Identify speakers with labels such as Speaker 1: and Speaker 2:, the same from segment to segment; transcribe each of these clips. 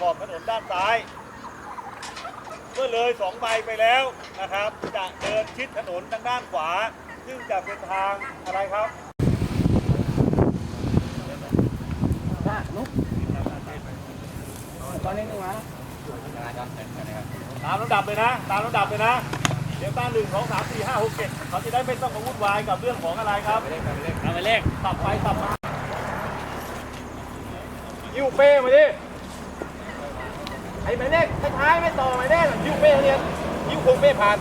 Speaker 1: ขอบถนนด้านซ้าย เมื่อเลยสองใบไปแล้วนะครับ จะเดินชิดถนนทางด้านขวา ซึ่งจะเป็นทางอะไรครับตามลำดับเลยนะ ตามลำดับเลยนะ เดี๋ยวตั้งหนึ่งสองสามสี่ห้าหกเจ็ดเขาจะได้ไม่ต้องมาวุ่นวายกับเรื่องของอะไรครับทำไปเลขตับไปตับมายิ้วเป้มาดิ ไอ้หมายเลขท้ายๆไม่ต่อหมายเลขหรอกยิ้วเป้เนี่ยยิ้วคงเป้ผ่าน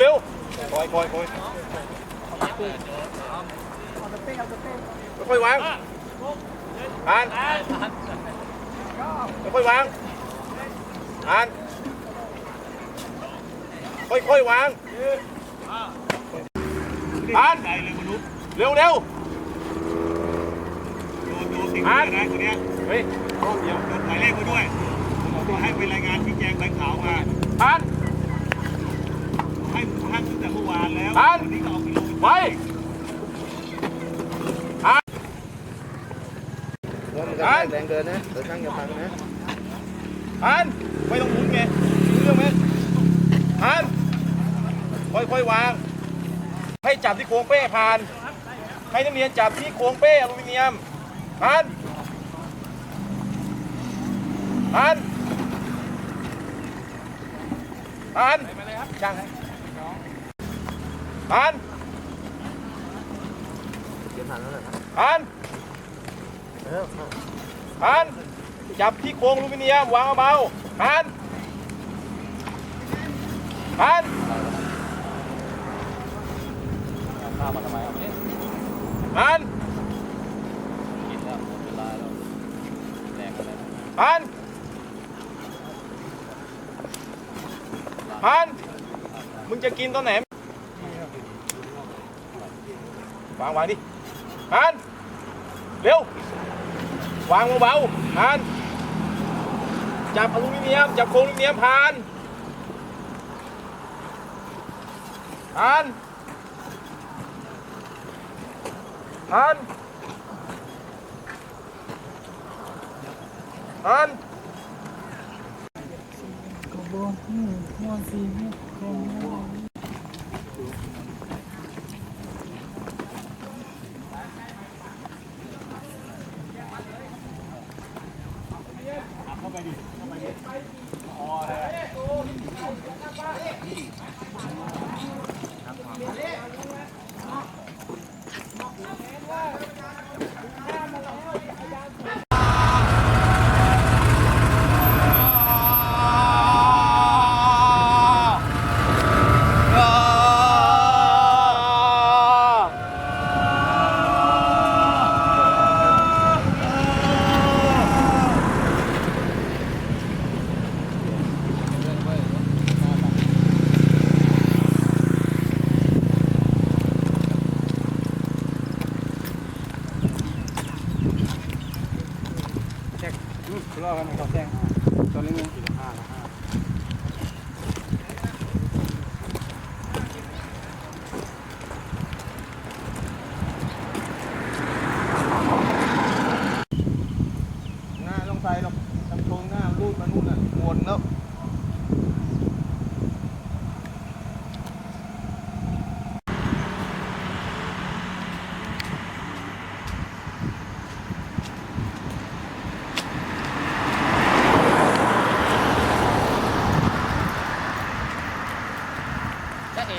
Speaker 1: เร็วๆคอยคอยคอยค่อยวางผ่านค่อยวางอ่านค่อยๆวางอ่าน
Speaker 2: เร็
Speaker 1: วเร็ว
Speaker 2: สิ่ง
Speaker 1: อ่า
Speaker 2: นี้
Speaker 1: น
Speaker 2: นะคนเนี้ย
Speaker 1: เฮ้ยห้องเดียว
Speaker 2: จดหมายเลขมาด้วยให้เป็นรายงานชี้แจงใบขาวมา
Speaker 1: อ่าน
Speaker 2: ให้ท่านตั้งแต่เมื่อวานแล้ว
Speaker 1: อ่าน
Speaker 2: วันนี้ก็เอาไปลง
Speaker 1: ไปอ่าน
Speaker 3: ว่ามันแรงเกินนะเดี๋ยวช่างจะพังนะ
Speaker 1: อ่านไม่ต้องหมุนไงรู้เรื่องไหมอ่านค่อยๆวาง ให้จับที่โค้งเป้ผ่านให้นักเรียนจับที่โค้งเป้อลูมิเนียม อ่านอ่านอ่านช่างให้อ่าน
Speaker 3: เดี๋ยวพังแล้วนะ
Speaker 1: อ่าน
Speaker 3: เออ
Speaker 1: อ่านจับที่โครงอลูมิเนียมวางเบาๆอ่านอ่านอ่าน อ่านอ่านมึงจะกินตอนไหนวางวางดิอ่านเร็ว วางเบาๆผ่านจับอลูมิเนียม จับโครงอลูมิเนียมผ่านผ่ อันผ่านผ่าน
Speaker 3: รอกันขอแจ้งตอนนี้าต้องใส่หรอกทำโครงหน้ารูดมานู่นน่ะหมดแล้ว
Speaker 1: อ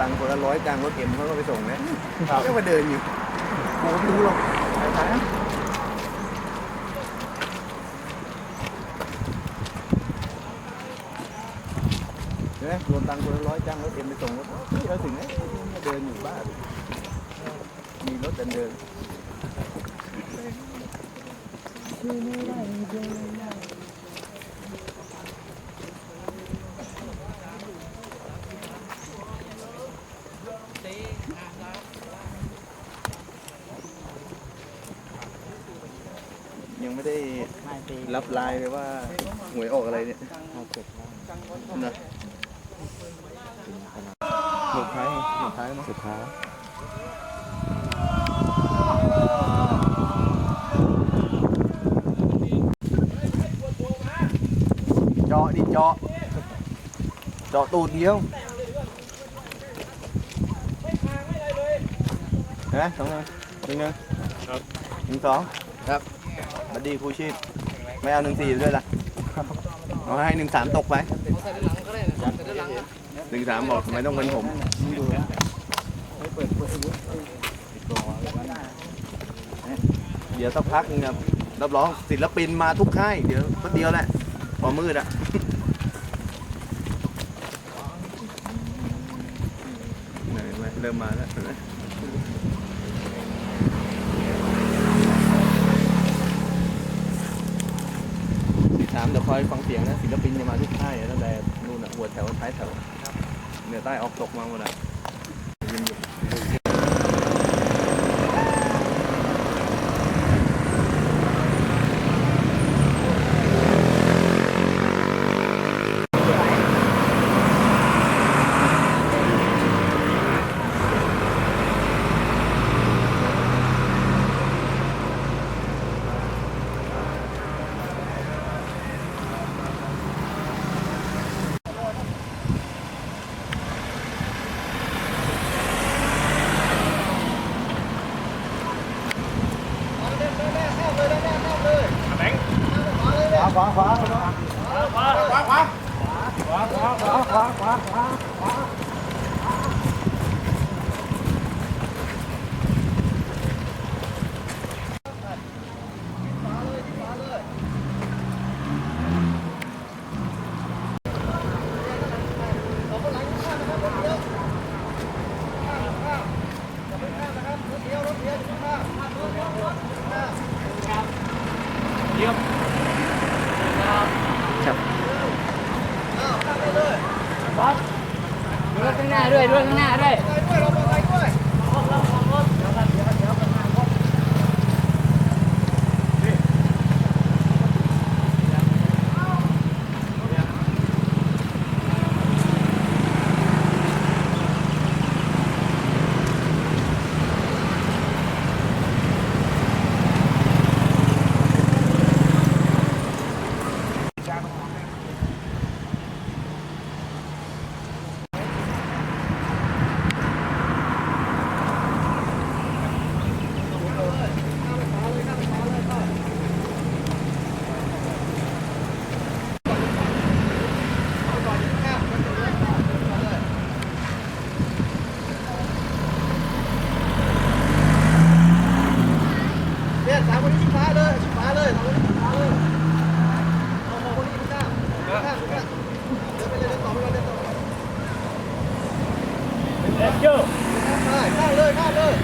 Speaker 3: ตังค์คนละร้อยจ้างรถเอ็มเขาก็ไปส่งนะก็มาเดินอยู่กูไม่รู้หรอกไปไหนอะเห็นไหมรวมตังค์คนละร้อยจ้างรถเอ็มไปส่งรถพี่เราถึงไหมมาเดินอยู่บ้านมีรถเดินเดินยัง ไม่ได้รับไลน์เลยว่าหวยออกอะไรเนี่ยนะหมดท้ายหมดท้ายนะสุดท้ายเจาะดิเจาะเจาะตูดเดียวเห็นไหมสองหนึ่งหนึ่งหนึ่งหนึ่งสองครับบั ดีครูชีพ ไม่เอาหนึ่งสี่ด้วยล่ะ เอาให้หนึ่งสามตกไปหนึ่งสามบอกทำไมต้องเป็นผมเดี๋ยวสักพักนึงครับรับรองศิลปินมาทุกค่าย เดี๋ยวก็เดียวแหละพอมืดอะเริ่มมาแล้ว เห็นไหมสี่สามเดี๋ยวคอยฟังเสียงนะศิลปินจะมาทุกค่ายตั้งแต่นู่นอะหัวแถวท้ายแถวเหนือใต้ออกตกมาหมดอะ khóa khóa khóa khóa khóa khóa khóa khóa khóa khóa khóa Yep. ครับ
Speaker 4: รถข้างหน้าด้วยด้วยข้างหน้าด้วย
Speaker 3: สามคนนี้ชิดฟ้าเลยชิดฟ้าเลยสามคนนี้ชิดฟ้าเลยเอามองคนนี้ข้างข้างข้างเดินไปเลยเดินต่อไปเลยเดินต่อไปเลย
Speaker 2: Let's go
Speaker 3: ข้างข้างเลยข้างเลย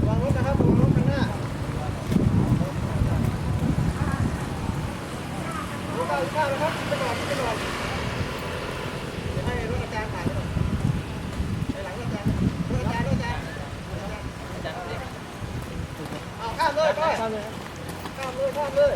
Speaker 3: ระวังรถนะครับระวังรถข้างหน้า ร ถข้างข้างนะครับไปก่อนไปก่อนเดี๋ยวให้รถอาจารย์ถ่ายไปก่อนไปหลังรถอาจารย์รถอาจารย์รถอาจารย์เอาข้ามเลยไปข้ามเลยข้ามเลยข้ามเลย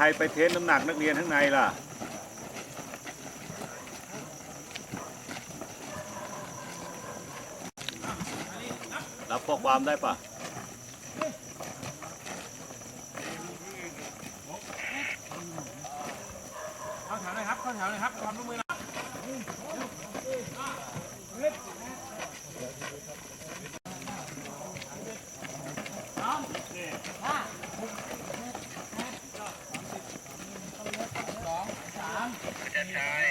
Speaker 3: ใครไปเทสน้ำหนักนักเรียนข้า
Speaker 5: งในล่ะ รับข้อความได้ปะเข้าแถวเลยครับเข้าแถวเลย
Speaker 6: ครับความร่วมมือนะ
Speaker 2: Yeah.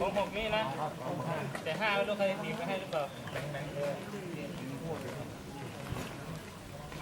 Speaker 2: ของผมนี่นะ แต่ห้าไม่รู้ใครหนีไปให้หรือเปล่า